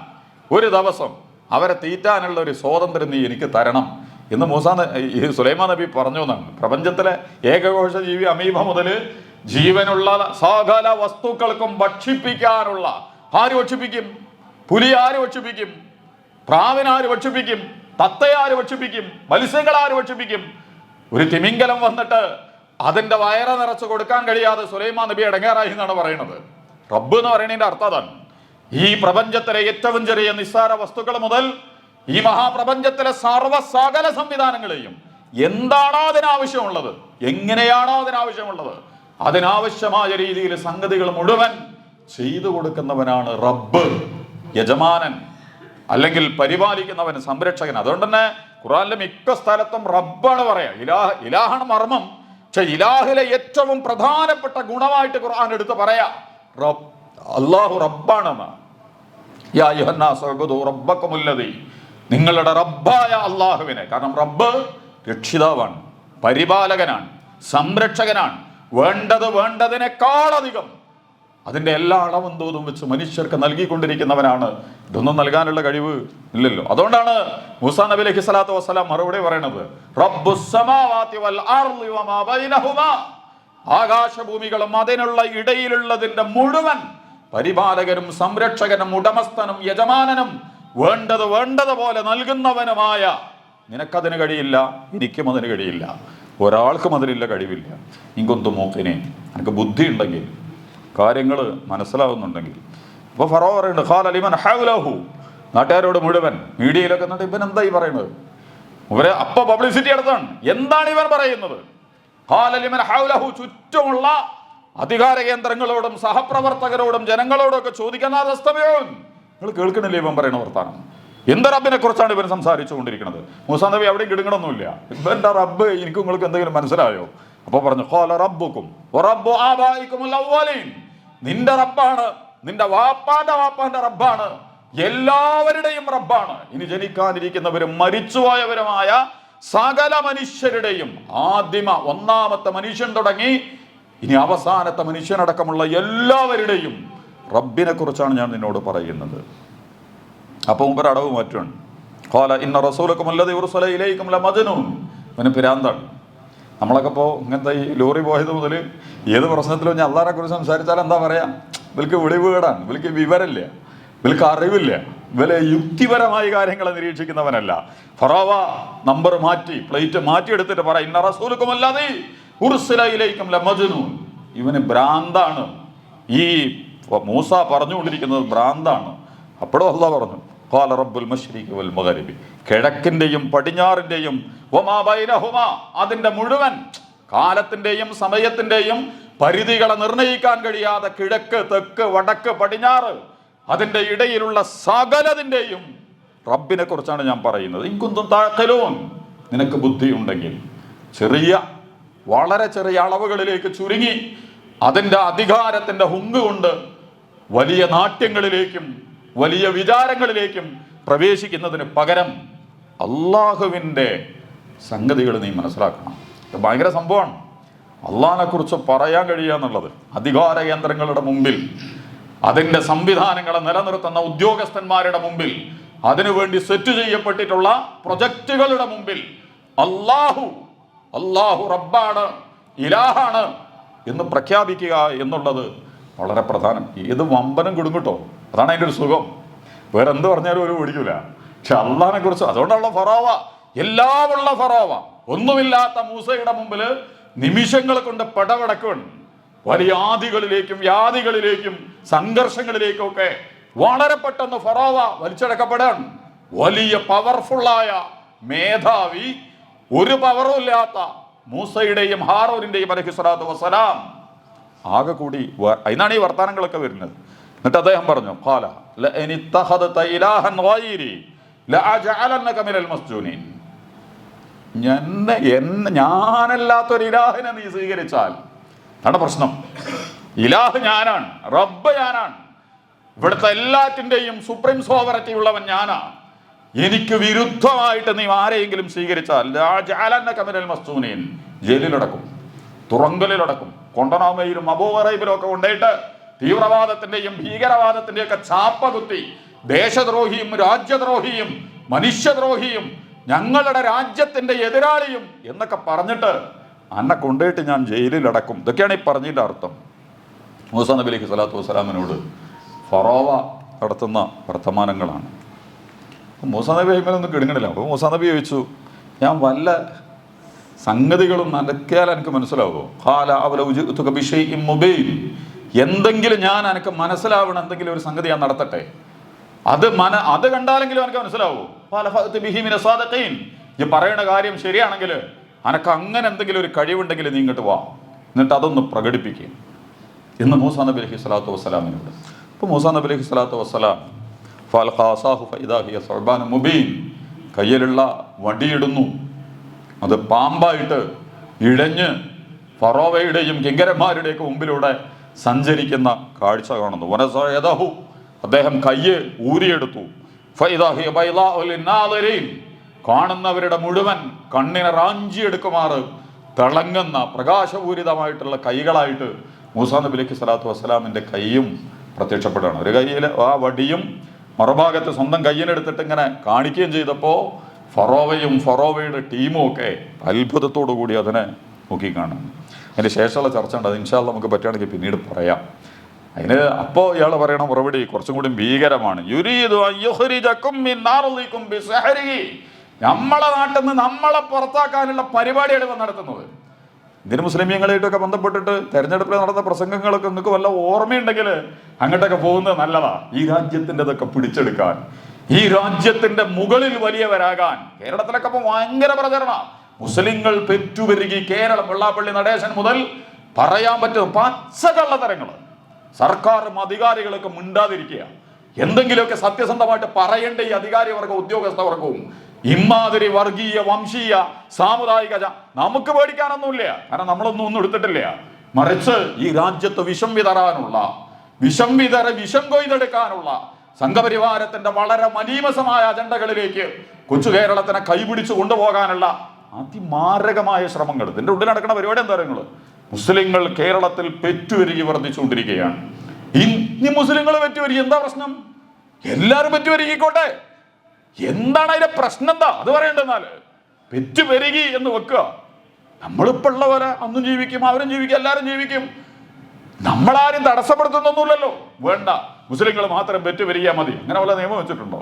[SPEAKER 1] ഒരു ദിവസം അവരെ തീറ്റാനുള്ള ഒരു സ്വാതന്ത്ര്യം നീ എനിക്ക് തരണം. എന്ന് മൂസാ സുലൈമാൻ നബി പറഞ്ഞു എന്നാണ്. പ്രപഞ്ചത്തിലെ ഏകകോശ ജീവി അമീബ മുതൽ ജീവനുള്ള സകല വസ്തുക്കൾക്കും ഭക്ഷിപ്പിക്കാനുള്ള ആര് ഭക്ഷിപ്പിക്കും? പുലി ആര് ഭക്ഷിപ്പിക്കും? പ്രാവിനാര് ഭക്ഷിപ്പിക്കും? തത്തയാര് ഭക്ഷിപ്പിക്കും? മത്സ്യങ്ങളാര് ഭക്ഷിപ്പിക്കും? ഒരു തിമിംഗലം വന്നിട്ട് അതിന്റെ വയറ നിറച്ച് കൊടുക്കാൻ കഴിയാതെ സുലൈമാൻ നബി ഇടങ്ങാറായി എന്നാണ് പറയുന്നത്. റബ്ബ് എന്ന് പറയുന്നതിന്റെ അർത്ഥം അതാണ്. ഈ പ്രപഞ്ചത്തിലെ ഏറ്റവും ചെറിയ നിസ്സാര വസ്തുക്കൾ മുതൽ ഈ മഹാപ്രപഞ്ചത്തിലെ സർവസകല സംവിധാനങ്ങളെയും എന്താണോ അതിനാവശ്യമുള്ളത് എങ്ങനെയാണോ അതിനാവശ്യമുള്ളത് അതിനാവശ്യമായ രീതിയിൽ സംഗതികൾ മുഴുവൻ ചെയ്തു കൊടുക്കുന്നവനാണ് റബ്ബ്. യജമാനൻ അല്ലെങ്കിൽ പരിപാലിക്കുന്നവൻ സംരക്ഷകൻ. അതുകൊണ്ട് തന്നെ ഖുറാനിലെ മിക്ക സ്ഥലത്തും റബ്ബാണ് പറയാ. ഇലാഹ് ഇലാഹാണ് മർമ്മം. പക്ഷെ ഇലാഹിലെ ഏറ്റവും പ്രധാനപ്പെട്ട ഗുണമായിട്ട് ഖുർആൻ എടുത്ത് പറയാ. റബ്ബ് അള്ളാഹു റബ്ബക്കുമുല്ലദീ. നിങ്ങളുടെ റബ്ബായ അള്ളാഹുവിനെ കാരണം റബ്ബ് രക്ഷിതാവാണ് പരിപാലകനാണ് സംരക്ഷകനാണ്. വേണ്ടത് വേണ്ടതിനേക്കാളധികം. അതിന്റെ എല്ലാ അളവും തോതും വെച്ച് മനുഷ്യർക്ക് നൽകിക്കൊണ്ടിരിക്കുന്നവനാണ്. ഇതൊന്നും നൽകാനുള്ള കഴിവ് ഇല്ലല്ലോ. അതുകൊണ്ടാണ് മൂസാ നബി അലൈഹി സ്വലാത്തു വസ്സലാം മറുപടി പറയണത്. വൽ അർളി വമാ ബൈനഹുമാ. ആകാശഭൂമികളും അതിനുള്ള ഇടയിലുള്ളതിന്റെ മുഴുവൻ പരിപാലകനും സംരക്ഷകനും ഉടമസ്ഥനും യജമാനനും വേണ്ടത് വേണ്ടത് പോലെ നൽകുന്നവനുമായ നിനക്കതിന് കഴിയില്ല എനിക്കും അതിന് കഴിയില്ല ഒരാൾക്കും അതിലില്ല കഴിവില്ല. ഇങ്കൊന്തു മൂക്കിനെ എനിക്ക് ബുദ്ധി ഉണ്ടെങ്കിൽ കാര്യങ്ങൾ മനസ്സിലാവുന്നുണ്ടെങ്കിൽ. അപ്പോൾ ഫറോ പറയുന്നുണ്ട് ഖാൽ അലിമൻ ഹൗലഹു. നാട്ടുകാരോട് മുഴുവൻ മീഡിയയിലൊക്കെ എന്നിട്ട് ഇവൻ എന്താ ഈ പറയുന്നത്? ഇവരെ അപ്പ പബ്ലിസിറ്റി എടുത്താണ് എന്താണ് ഇവൻ പറയുന്നത്? ചുറ്റുമുള്ള അധികാര കേന്ദ്രങ്ങളോടും സഹപ്രവർത്തകരോടും ജനങ്ങളോടും ഒക്കെ ചോദിക്കുന്ന നിങ്ങൾ കേൾക്കണില്ലേ ഇവൻ പറയുന്ന വർത്താനം? എന്ത് റബ്ബിനെ കുറിച്ചാണ് ഇവൻ സംസാരിച്ചു കൊണ്ടിരിക്കുന്നത്? മൂസാ നബി അവിടെയും കിടുങ്ങണമൊന്നുമില്ല ഇവന്റെ റബ്ബ് എനിക്ക് നിങ്ങൾക്ക് എന്തെങ്കിലും മനസ്സിലായോ? അപ്പൊ പറഞ്ഞു ഖാല റബ്ബുക്കും നിന്റെ റബ്ബാണ് നിന്റെ വാപ്പാന്റെ വാപ്പാന്റെ റബ്ബാണ് എല്ലാവരുടെയും റബ്ബാണ്. ഇനി ജനിക്കാനിരിക്കുന്നവരും മരിച്ചുപോയവരുമായ സകല മനുഷ്യരുടെയും ആദിമ ഒന്നാമത്തെ മനുഷ്യൻ തുടങ്ങി. ഇനി അവസാനത്തെ മനുഷ്യനടക്കമുള്ള എല്ലാവരുടെയും റബ്ബിനെ കുറിച്ചാണ് ഞാൻ നിന്നോട് പറയുന്നത്. അപ്പൊ മുമ്പ് അടവ് മാറ്റുകയാണ് ഖാല ഇന്ന റസൂലക്കും അല്ലാതെ ഉർസല ഇലൈക്കും ലമജ്നൂൻ. അവന് പിരാന്താണ് നമ്മളൊക്കെ ഇപ്പോൾ ഇങ്ങനത്തെ ഈ ലോറി പോയത് മുതൽ ഏത് പ്രശ്നത്തിലും ഞാൻ അള്ളാറെ കുറിച്ച് സംസാരിച്ചാൽ എന്താ പറയാ? ഇവർക്ക് വെളിവുകേടാണ്. ഇവർക്ക് വിവരമില്ല. ഇവർക്ക് അറിവില്ല. ഇവരെ യുക്തിപരമായ കാര്യങ്ങളെ നിരീക്ഷിക്കുന്നവനല്ല. ഫറാവ നമ്പർ മാറ്റി പ്ലേറ്റ് മാറ്റി എടുത്തിട്ട് പറ ഇന്ന റസൂലക്കും അല്ലാതെ ഉർസലയിലേക്കും ലമജ്നൂൻ. ഇവന് ഭ്രാന്താണ്. ഈ മൂസ പറഞ്ഞുകൊണ്ടിരിക്കുന്നത് ഭ്രാന്താണ്. അപ്പോഴും അല്ല പറഞ്ഞു ഖാല റബ്ബുൽ മശ്രിഖി വൽ കിഴക്കിന്റെയും കിഴക്കിന്റെയും പടിഞ്ഞാറിന്റെയും വമാ ബൈനഹുമാ അതിന്റെ മുഴുവൻ കാലത്തിന്റെയും സമയത്തിന്റെയും പരിധികളെ നിർണയിക്കാൻ കഴിയാതെ കിഴക്ക് തെക്ക് വടക്ക് പടിഞ്ഞാറ് അതിന്റെ ഇടയിലുള്ള സകലതിന്റെയും റബ്ബിനെ കുറിച്ചാണ് ഞാൻ പറയുന്നത്. ഇൻകുന്തും താക്കലോൻ. നിനക്ക് ബുദ്ധിയുണ്ടെങ്കിൽ ചെറിയ വളരെ ചെറിയ അളവുകളിലേക്ക് ചുരുങ്ങി അതിന്റെ അധികാരത്തിന്റെ ഹുങ്ക് കൊണ്ട് വലിയ നാട്യങ്ങളിലേക്കും വലിയ വിചാരങ്ങളിലേക്കും പ്രവേശിക്കുന്നതിന് പകരം അള്ളാഹുവിന്റെ സംഗതികൾ നീ മനസ്സിലാക്കണം. ഇത് ഭയങ്കര സംഭവമാണ്. അള്ളാഹിനെ കുറിച്ച് പറയാൻ കഴിയുക എന്നുള്ളത് അധികാര കേന്ദ്രങ്ങളുടെ മുമ്പിൽ അതിന്റെ സംവിധാനങ്ങളെ നിലനിർത്തുന്ന ഉദ്യോഗസ്ഥന്മാരുടെ മുമ്പിൽ അതിനുവേണ്ടി സെറ്റ് ചെയ്യപ്പെട്ടിട്ടുള്ള പ്രൊജക്റ്റുകളുടെ മുമ്പിൽ അള്ളാഹു അള്ളാഹു റബ്ബാണ് ഇലാഹാണ് എന്ന് പ്രഖ്യാപിക്കുക എന്നുള്ളത് വളരെ പ്രധാനം. ഏത് വമ്പനും കുടുങ്ങിട്ടോ. അതാണ് അതിന്റെ ഒരു സുഖം. വേറെ എന്ത് പറഞ്ഞാലും ഒരു പിടിക്കൂല. പക്ഷെ അള്ളഹാനെ കുറിച്ച് അതുകൊണ്ടുള്ള ഫറോവ എല്ലാമുള്ള ഫറോവ ഒന്നുമില്ലാത്ത മൂസയുടെ മുമ്പിൽ നിമിഷങ്ങൾ കൊണ്ട് പടവടക്കുവൻ വലിയ ആദികളിലേക്കും വ്യാധികളിലേക്കും സംഘർഷങ്ങളിലേക്കും ഒക്കെ വളരെ പെട്ടെന്ന് ഫറോവ വലിച്ചടക്കപ്പെടാൻ വലിയ പവർഫുള്ളായ മേധാവി ഒരു പവറും ഇല്ലാത്ത മൂസയുടെയും ഹാറൂരിന്റെയും അലഹി സ്വലാത്തു വസ്സലാം. ആകെ കൂടി അതിനാണ് ഈ വർത്തമാനങ്ങളൊക്കെ വരുന്നത്. എന്നിട്ട് അദ്ദേഹം പറഞ്ഞു ഖാല എന്നെ ഞാനല്ലാത്തൊരു ഇലാഹിനെ നീ സ്വീകരിച്ചാൽ അതാണ് പ്രശ്നം. ഇലാഹ് ഞാനാണ് റബ്ബ് ഞാനാണ്. ഇവിടുത്തെ എല്ലാറ്റിന്റെയും സുപ്രീം സോവറിറ്റി ഉള്ളവൻ ഞാനാണ് എനിക്ക് വിരുദ്ധമായിട്ട് നീ ആരെയെങ്കിലും സ്വീകരിച്ചാൽ രാജാലന്ന മിനൽ മസ്തൂനീൻ ജയിലിലടക്കും തുറങ്കലിലടക്കും കൊണ്ടനാമയിലും അബോവറയിലും ഒക്കെ കൊണ്ടേട്ട് തീവ്രവാദത്തിന്റെയും ഭീകരവാദത്തിന്റെയും ഒക്കെ ചാപ്പ കുത്തി ദേശദ്രോഹിയും രാജ്യദ്രോഹിയും മനുഷ്യദ്രോഹിയും ഞങ്ങളുടെ രാജ്യത്തിന്റെ എതിരാളിയും എന്നൊക്കെ പറഞ്ഞിട്ട് അന്നെ കൊണ്ടുപോയിട്ട് ഞാൻ ജയിലിലടക്കും ഇതൊക്കെയാണ് ഈ പറഞ്ഞതിന്റെ അർത്ഥം. മൂസ നബി അലൈഹി സ്വലാത്തു വസ്സലാമിനോട് ഫറോവ നടത്തുന്ന വർത്തമാനങ്ങളാണ്. മൂസ നബി അഹിമലൊന്നും കിടുങ്ങണില്ല. അപ്പോൾ മൂസ നബി ചോദിച്ചു ഞാൻ വല്ല സംഗതികളും നടക്കിയാൽ എനിക്ക് മനസ്സിലാവുമോ? ഖാല അവല ഉജിത്തുക ബിഷൈഇൻ മുബീൻ. എന്തെങ്കിലും ഞാൻ എനിക്ക് മനസ്സിലാവണം എന്തെങ്കിലും ഒരു സംഗതി ഞാൻ നടത്തട്ടെ. അത് മന അത് കണ്ടാലെങ്കിലും എനിക്ക് മനസ്സിലാവൂ. ഈ പറയുന്ന കാര്യം ശരിയാണെങ്കിൽ അനക്ക് അങ്ങനെ എന്തെങ്കിലും ഒരു കഴിവുണ്ടെങ്കിൽ നീ ഇങ്ങോട്ട് വാ. എന്നിട്ട് അതൊന്ന് പ്രകടിപ്പിക്കുക എന്ന് മൂസാ നബി അലഹി സ്വലാത്തു വസ്സലാമിനോട് അപ്പോൾ മൂസാ നബി അലഹി സ്വലാത്തു വസ്സലാം മുബീൻ കയ്യിലുള്ള വടിയിടുന്നു. അത് പാമ്പായിട്ട് ഇഴഞ്ഞ് ഫറോവയുടെയും കിങ്കരന്മാരുടെയൊക്കെ മുമ്പിലൂടെ സഞ്ചരിക്കുന്ന കാഴ്ച കാണുന്നു. അദ്ദേഹം കയ്യ് ഊരിയെടുത്തു. കാണുന്നവരുടെ മുഴുവൻ കണ്ണിനെ റാഞ്ചിയെടുക്കുമാറ് തിളങ്ങുന്ന പ്രകാശപൂരിതമായിട്ടുള്ള കൈകളായിട്ട് മൂസാ നബി അലൈഹി സ്വലാത്തു വസ്സലാമിന്റെ കൈയും പ്രത്യക്ഷപ്പെടുകയാണ്. ഒരു കയ്യിൽ ആ വടിയും മറുഭാഗത്ത് സ്വന്തം കയ്യിനെടുത്തിട്ട് ഇങ്ങനെ കാണിക്കുകയും ചെയ്തപ്പോൾ ഫറോവയും ഫറോവയുടെ ടീമും ഒക്കെ അത്ഭുതത്തോടു കൂടി അതിനെ നോക്കി നോക്കിക്കാണും അതിന് ശേഷമുള്ള ചർച്ച ഉണ്ട്. അത് ഇൻഷാല്ല നമുക്ക് പറ്റുകയാണെങ്കിൽ പിന്നീട് പറയാം. അതിന് അപ്പോൾ ഇയാൾ പറയണ മറുപടി കുറച്ചും കൂടി ഭീകരമാണ്. നമ്മളെ നാട്ടിൽ നിന്ന് നമ്മളെ പുറത്താക്കാനുള്ള പരിപാടിയാണ് ഇപ്പം നടത്തുന്നത്. ഇതിന് മുസ്ലിമീങ്ങളായിട്ടൊക്കെ ബന്ധപ്പെട്ടിട്ട് തെരഞ്ഞെടുപ്പിൽ നടന്ന പ്രസംഗങ്ങളൊക്കെ നിങ്ങൾക്ക് വല്ല ഓർമ്മയുണ്ടെങ്കിൽ അങ്ങോട്ടൊക്കെ പോകുന്നത് നല്ലതാ. ഈ രാജ്യത്തിന്റെതൊക്കെ പിടിച്ചെടുക്കാൻ ഈ രാജ്യത്തിന്റെ മുകളിൽ വലിയവരാകാൻ. കേരളത്തിലൊക്കെ ഇപ്പം ഭയങ്കര പ്രചരണ. മുസ്ലിങ്ങൾ പെറ്റുപെരുകി കേരളം വെള്ളാപ്പള്ളി നടേശൻ മുതൽ പറയാൻ പറ്റുന്ന പച്ചകള്ളതരങ്ങൾ സർക്കാരും അധികാരികളൊക്കെ മിണ്ടാതിരിക്കുക എന്തെങ്കിലുമൊക്കെ സത്യസന്ധമായിട്ട് പറയേണ്ട ഈ അധികാരി വർഗവും ഉദ്യോഗസ്ഥ വർഗവും ഇമാതിരി വർഗീയ വംശീയ സാമുദായിക നമുക്ക് പേടിക്കാനൊന്നുമില്ല. കാരണം നമ്മളൊന്നും ഒന്നും എടുത്തിട്ടില്ല. മറിച്ച് ഈ രാജ്യത്ത് വിഷം വിതറാനുള്ള വിഷം വിതറ വിഷം കൊയ്തെടുക്കാനുള്ള സംഘപരിവാരത്തിന്റെ വളരെ മനീമസമായ അജണ്ടകളിലേക്ക് കൊച്ചു കേരളത്തിനെ കൈപിടിച്ചു കൊണ്ടുപോകാനുള്ള അതിമാരകമായ ശ്രമങ്ങൾ. ഇതിന്റെ ഉള്ളിൽ നടക്കുന്ന പരിപാടി എന്താ നിങ്ങൾ മുസ്ലിങ്ങൾ കേരളത്തിൽ പെറ്റുവരുകി വർദ്ധിച്ചുകൊണ്ടിരിക്കുകയാണ്. ഇനി മുസ്ലിങ്ങൾ പെറ്റുവരുകി. എന്താ പ്രശ്നം? എല്ലാവരും പെറ്റുവരുകിക്കോട്ടെ. എന്താണ് അതിന്റെ പ്രശ്നം എന്താ അത് പറയണ്ടെന്നാൽ പെറ്റുപെരുകി എന്ന് വെക്കുക. നമ്മളിപ്പോൾ ഉള്ളവരെ അന്നും ജീവിക്കും അവരും ജീവിക്കും എല്ലാവരും ജീവിക്കും. നമ്മളാരും തടസ്സപ്പെടുത്തുന്നൊന്നുമില്ലല്ലോ. വേണ്ട. മുസ്ലിങ്ങൾ മാത്രം പെറ്റുപെരുകിയാൽ മതി. അങ്ങനെ വല്ല നിയമം വെച്ചിട്ടുണ്ടോ?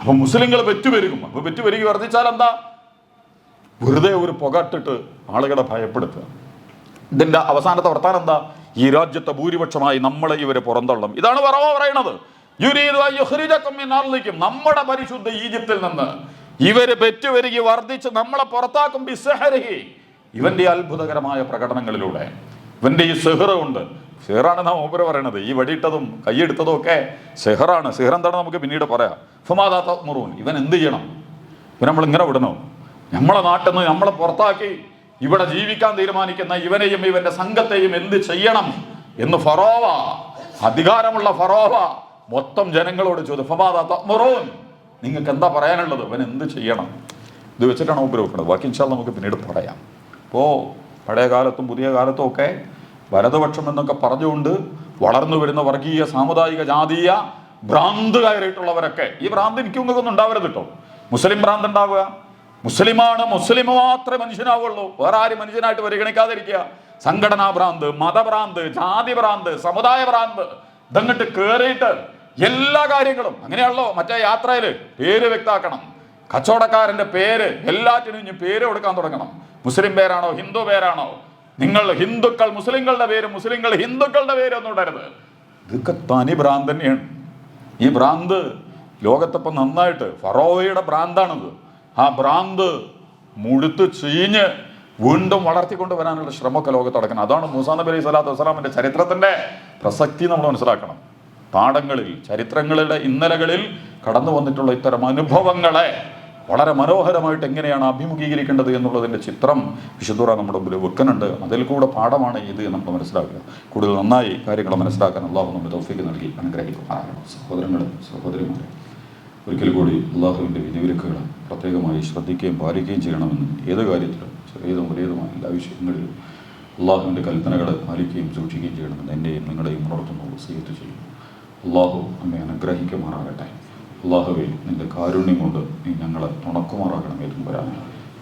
[SPEAKER 1] അപ്പൊ മുസ്ലിങ്ങൾ പെറ്റുപെരുകും. അപ്പൊ പെറ്റുപെരുകി വർദ്ധിച്ചാൽ എന്താ? വെറുതെ ഒരു പുകട്ടിട്ട് ആളുകളെ ഭയപ്പെടുത്തുക. ഇതിന്റെ അവസാനത്തെ വർത്താനം എന്താ? ഈ രാജ്യത്തെ ഭൂരിപക്ഷമായി നമ്മളെ ഇവരെ പുറന്തള്ളും. ഇതാണ് പറവ പറയണത്. നമ്മുടെ പരിശുദ്ധ ഈജിപ്തിൽ നിന്ന് ഇവർ പെറ്റുവരുകി വർദ്ധിച്ച് നമ്മളെ പുറത്താക്കും ബിസഹരിഹി ഇവന്റെ അത്ഭുതകരമായ പ്രകടനങ്ങളിലൂടെ ഇവന്റെ ഈ സെഹ്റ ഉണ്ട്. സെഹറാണ് നാം ഓപ്പര പറയണത്. ഈ വടിയിട്ടതും കൈയെടുത്തതും ഒക്കെ സെഹറാണ്. സെഹർ എന്താണ് നമുക്ക് പിന്നീട് പറയാം. ഫുമാദാ മുറുവൻ ഇവൻ എന്ത് ചെയ്യണം? ഇവൻ നമ്മൾ ഇങ്ങനെ വിടണോ. നമ്മളെ നാട്ടിൽ നിന്ന് നമ്മളെ പുറത്താക്കി ഇവിടെ ജീവിക്കാൻ തീരുമാനിക്കുന്ന ഇവനെയും ഇവന്റെ സംഘത്തെയും എന്ത് ചെയ്യണം എന്ന് ഫറോവ അധികാരമുള്ള ഫറോവ മൊത്തം ജനങ്ങളോട് ചോദിച്ചു. നിങ്ങൾക്ക് എന്താ പറയാനുള്ളത്? ഇവൻ എന്ത് ചെയ്യണം? ഇത് വെച്ചിട്ടാണ് ഉപയോഗിക്കുന്നത് ബാക്കി ഇൻഷാൽ നമുക്ക് പിന്നീട് പറയാം. അപ്പോൾ പഴയ കാലത്തും പുതിയ കാലത്തും ഒക്കെ വലതുപക്ഷം എന്നൊക്കെ പറഞ്ഞുകൊണ്ട് വളർന്നു വരുന്ന വർഗീയ സാമുദായിക ജാതീയ ഭ്രാന്ത് കയറിയിട്ടുള്ളവരൊക്കെ. ഈ ഭ്രാന്ത് എനിക്കും ഉണ്ടാവരുത് കേട്ടോ മുസ്ലിം ഭ്രാന്ത് ഉണ്ടാവുക മുസ്ലിമാണ് മുസ്ലിം മാത്രമേ മനുഷ്യനാവുള്ളൂ. വേറെ ആരും മനുഷ്യനായിട്ട് പരിഗണിക്കാതിരിക്കുക. സംഘടനാ ഭ്രാന്ത് മതഭ്രാന്ത് ജാതി ഭ്രാന്ത് സമുദായ ഭ്രാന്ത്. ഇതങ്ങട്ട് കയറിയിട്ട് എല്ലാ കാര്യങ്ങളും അങ്ങനെയാണല്ലോ മറ്റേ യാത്രയിൽ പേര് വ്യക്താക്കണം. കച്ചവടക്കാരന്റെ പേര് എല്ലാറ്റിനും ഇനി പേര് കൊടുക്കാൻ തുടങ്ങണം. മുസ്ലിം പേരാണോ ഹിന്ദു പേരാണോ? നിങ്ങൾ ഹിന്ദുക്കൾ മുസ്ലിങ്ങളുടെ പേര് മുസ്ലിങ്ങൾ ഹിന്ദുക്കളുടെ പേര് ഒന്നും ഇടരുത്. ഇതൊക്കെ തനി ഭ്രാന്ത് തന്നെയാണ്. ഈ ഭ്രാന്ത് ലോകത്തപ്പം നന്നായിട്ട് ഫറോവയുടെ ഭ്രാന്താണിത്. ആ ഭ്രാന്ത് മുഴുത്ത് ചീഞ്ഞ് വീണ്ടും വളർത്തിക്കൊണ്ട് വരാനുള്ള ശ്രമമൊക്കെ ലോകത്ത് നടക്കണം അതാണ് മൂസാ നബി അലൈഹി സ്വലാത്തു വസ്സലാമിന്റെ ചരിത്രത്തിന്റെ പ്രസക്തി നമ്മൾ മനസ്സിലാക്കണം. പാഠങ്ങളിൽ ചരിത്രങ്ങളുടെ ഇന്നലകളിൽ കടന്നു വന്നിട്ടുള്ള ഇത്തരം അനുഭവങ്ങളെ വളരെ മനോഹരമായിട്ട് എങ്ങനെയാണ് അഭിമുഖീകരിക്കേണ്ടത് എന്നുള്ളതിന്റെ ചിത്രം വിശുദ്ധുറ നമ്മുടെ മുമ്പിൽ വെക്കുന്നുണ്ട്. അതിൽ കൂടെ പാഠമാണ് ഇത് നമ്മൾ മനസ്സിലാക്കുക. കൂടുതൽ നന്നായി കാര്യങ്ങൾ മനസ്സിലാക്കാൻ അള്ളാഹു നമ്മുടെ തൗഫീക്ക് നൽകി. അനുഗ്രഹിക്കും സഹോദരങ്ങളും സഹോദരിമാരെ. ഒരിക്കൽ കൂടി അള്ളാഹുവിന്റെ വിധിവിലക്കുകൾ പ്രത്യേകമായി ശ്രദ്ധിക്കുകയും പാലിക്കുകയും ചെയ്യണമെന്ന് ഏത് കാര്യത്തിലും ചെറിയതും വലിയതുമായ എല്ലാ വിഷയങ്ങളിലും അള്ളാഹുവിന്റെ കൽപ്പനകൾ പാലിക്കുകയും സൂക്ഷിക്കുകയും ചെയ്യണമെന്ന് എന്റെയും നിങ്ങളുടെയും ഉണർത്തുന്നു വസീയത്ത് ചെയ്യുന്നു. അള്ളാഹു നമ്മെ അനുഗ്രഹിക്കുമാറാകട്ടെ. അള്ളാഹുവെ നിന്റെ കാരുണ്യം കൊണ്ട് നീ ഞങ്ങളെ തുണക്കുമാറാകണമേ വരാൻ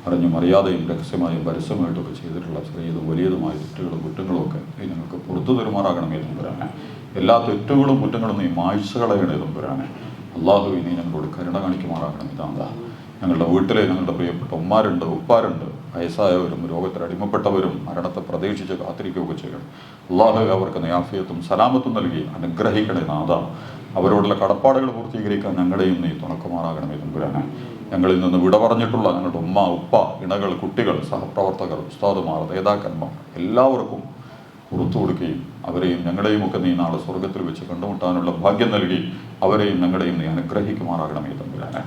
[SPEAKER 1] അറിഞ്ഞും അറിയാതെയും രഹസ്യമായും പരസ്യമായിട്ടൊക്കെ ചെയ്തിട്ടുള്ള ചെറിയതും വലിയതുമായ തെറ്റുകളും കുറ്റങ്ങളും ഒക്കെ നീ ഞങ്ങൾക്ക് പുറത്തു തരുമാറാകണമേ തമ്പുരാനെ എല്ലാ തെറ്റുകളും കുറ്റങ്ങളും നീ മായ്ച്ച കളയണേ അള്ളാഹുവെ നീ ഞങ്ങളോട് കരുണ കാണിക്കുമാറാകണം. ഇതാന്താ ഞങ്ങളുടെ വീട്ടിലെ ഞങ്ങളുടെ പ്രിയപ്പെട്ട ഉമ്മാരുണ്ട് ഉപ്പാരുണ്ട്. വയസ്സായവരും രോഗത്തിൽ അടിമപ്പെട്ടവരും മരണത്തെ പ്രതീക്ഷിച്ച് കാത്തിരിക്കുകയൊക്കെ ചെയ്യണം. അള്ളാഹു അവർക്ക് നയാഫിയത്തും സലാമത്തും നൽകി അനുഗ്രഹിക്കണേ നാഥ. അവരോടുള്ള കടപ്പാടുകൾ പൂർത്തീകരിക്കാൻ ഞങ്ങളെയും നീ തുണക്കുമാറാകണമേ തമ്പുരാനെ. ഞങ്ങളിൽ നിന്ന് വിട പറഞ്ഞിട്ടുള്ള ഞങ്ങളുടെ ഉമ്മ ഉപ്പ ഇണകൾ കുട്ടികൾ സഹപ്രവർത്തകർ ഉസ്താദുമാർ നേതാക്കന്മാർ എല്ലാവർക്കും പുറത്തു കൊടുക്കുകയും അവരെയും ഞങ്ങളെയും ഒക്കെ നീ നാളെ സ്വർഗത്തിൽ വെച്ച് കണ്ടുമുട്ടാനുള്ള ഭാഗ്യം നൽകി അവരെയും ഞങ്ങളെയും നീ അനുഗ്രഹിക്കുമാറാകണമേ തമ്പുരാനെ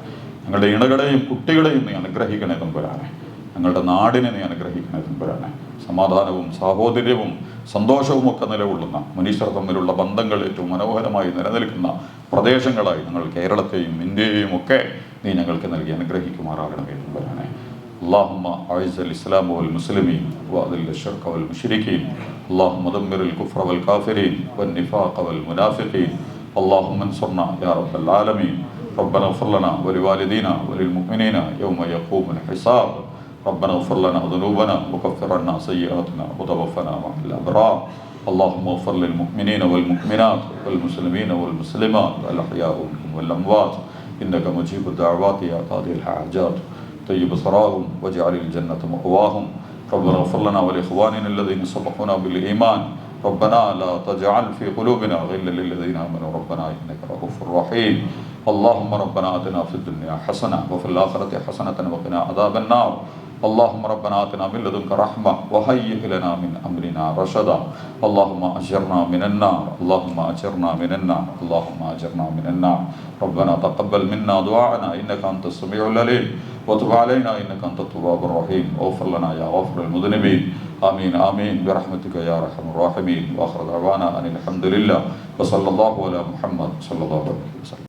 [SPEAKER 1] ഞങ്ങളുടെ ഇണകളെയും കുട്ടികളെയും നീ അനുഗ്രഹിക്കണേ തമ്പുരാനെ ഞങ്ങളുടെ നാടിനെ നീ അനുഗ്രഹിക്കണേ തമ്പുരാനെ സമാധാനവും സാഹോദര്യവും സന്തോഷവും ഒക്കെ നിലകൊള്ളുന്ന മനുഷ്യർ തമ്മിലുള്ള ബന്ധങ്ങൾ ഏറ്റവും മനോഹരമായി നിലനിൽക്കുന്ന പ്രദേശങ്ങളായി ഞങ്ങൾ കേരളത്തെയും ഇന്ത്യയെയും ഒക്കെ നീ ഞങ്ങൾക്ക് നൽകി അനുഗ്രഹിക്കുമാറാകണമേ തമ്പുരാനെ اللهم أعز الإسلام والمسلمين وأذل الشرك والمشركين اللهم دمر الكفر والكافرين والنفاق والمنافقين اللهم انصرنا يا رب العالمين. ربنا اغفر لنا ولوالدينا وللمؤمنين يوم يقوم الحساب. ربنا اغفر لنا ذنوبنا وكفر عنا سيئاتنا وتوفنا مع الأبرار. اللهم اغفر للمؤمنين والمؤمنات والمسلمين والمسلمات. الأحياء منهم والأموات. إنك مجيب الدعوات يا قاضي الحاجات. طيب ثراهم واجعل الجنة مأواهم. ربنا اغفر لنا ولإخواننا الذين سبقونا بالإيمان. ربنا لا تجعل في قلوبنا غلا للذين آمنوا. ربنا إنك رؤوف رحيم. اللهم ربنا آتنا في الدنيا حسنة وفي الآخرة حسنة وقنا عذاب النار. اللهم ربنا آتنا من لدنك رحمة وهيئ لنا من أمرنا رشدا. اللهم أجرنا من النار. اللهم أجرنا من النار. اللهم أجرنا من النار. ربنا تقبل منا دعاءنا. إنك أنت السميع العليم. وتب علينا. إنك أنت التواب الرحيم. واغفر لنا يا غافر المذنبين. آمين آمين. برحمتك يا أرحم الراحمين. وآخر دعوانا أن الحمد لله وصلى الله على محمد صلى الله عليه وسلم.